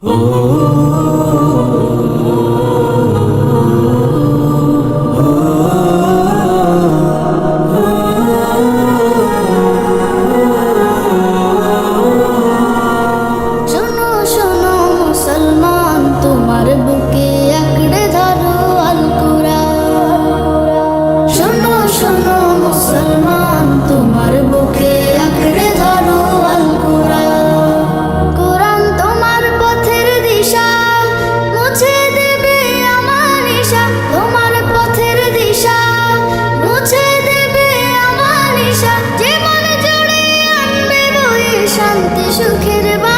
Oh. সুখের বা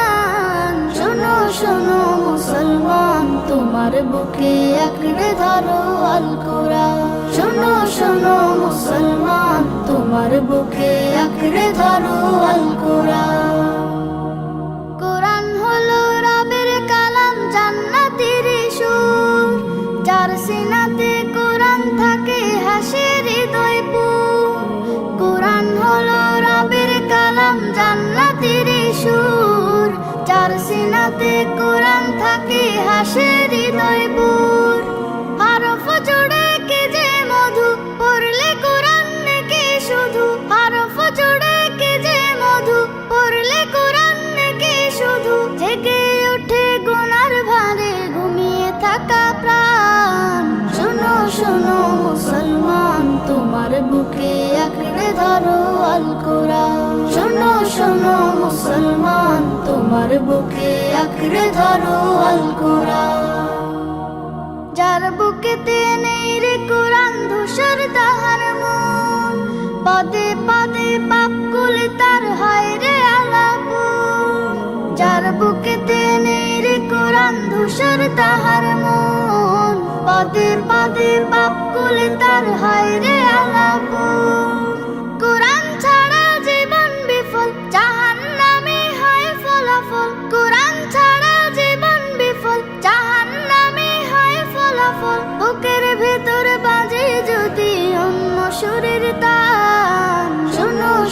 শোনো মুসলমান, তোমার বুকে একড়ে ধরো আল কোরআন শোনো শোনো মুসলমান, তোমার বুকে একড়ে ধরো আল কোরআন সিনাতে কোরআন থাকে হাসে হৃদয় বুর হরফ জোড়ে কে যে মধু, পড়লে কোরআন নাকি শুধু। হরফ জোড়ে কে যে মধু, পড়লে কোরআন নাকি শুধু। জেগে উঠে গোনার ভারে ঘুমিয়ে থাকা প্রাণ। শোনো শোনো মুসলমান, তোমার বুকে আঁকড়ে ধরো আল কোরআন শোনো, মুসলমান, তোমার বুকে আঁকড়ে ধরো আল কোরআন যার বুকেতে নেই রে কোরআন, ধূসর তাহার মন। পদে পদে পাপ কুলে তার হয় রে আলাপ যার বুকেতে নেই রে কোরআন, ধূসর তাহার মন। পদে পদে পাপ কুলে তার হয় রে আলাপ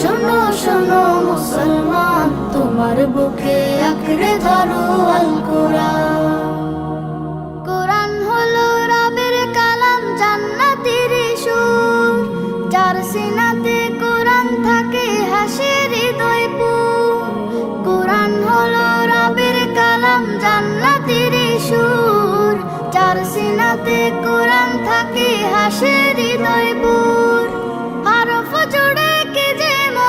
শোনো শোনো, মুসলমান, তোমার বুকে আঁকড়ে ধরো আল কোরআন কোরআন হলো রবের কালাম, জান্নাতের সুর। যার সিনাতে কোরআন থাকে হাসে হৃদয় পুর। কোরআন হলো রবের কালাম, জান্নাতের সুর। যার সিনাতে কোরআন থাকে হাসে হৃদয় পুর। হরফ জোড়ে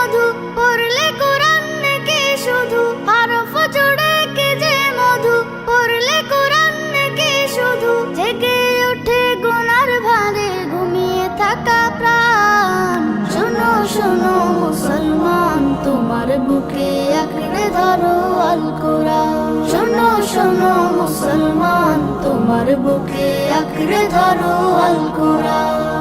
মধু পড়লে কোরআন কে শুধু? হরফ জোড়ে কে যে মধু? পড়লে কোরআন কে শুধু? জেগে ওঠে গুনার ভারে ঘুমিয়ে থাকা প্রাণ। শোনো শোনো মুসলমান, তোমার বুকে আঁকড়ে ধরো আল কোরআন শোনো শোনো মুসলমান, তোমার বুকে আঁকড়ে ধরো আল কোরআন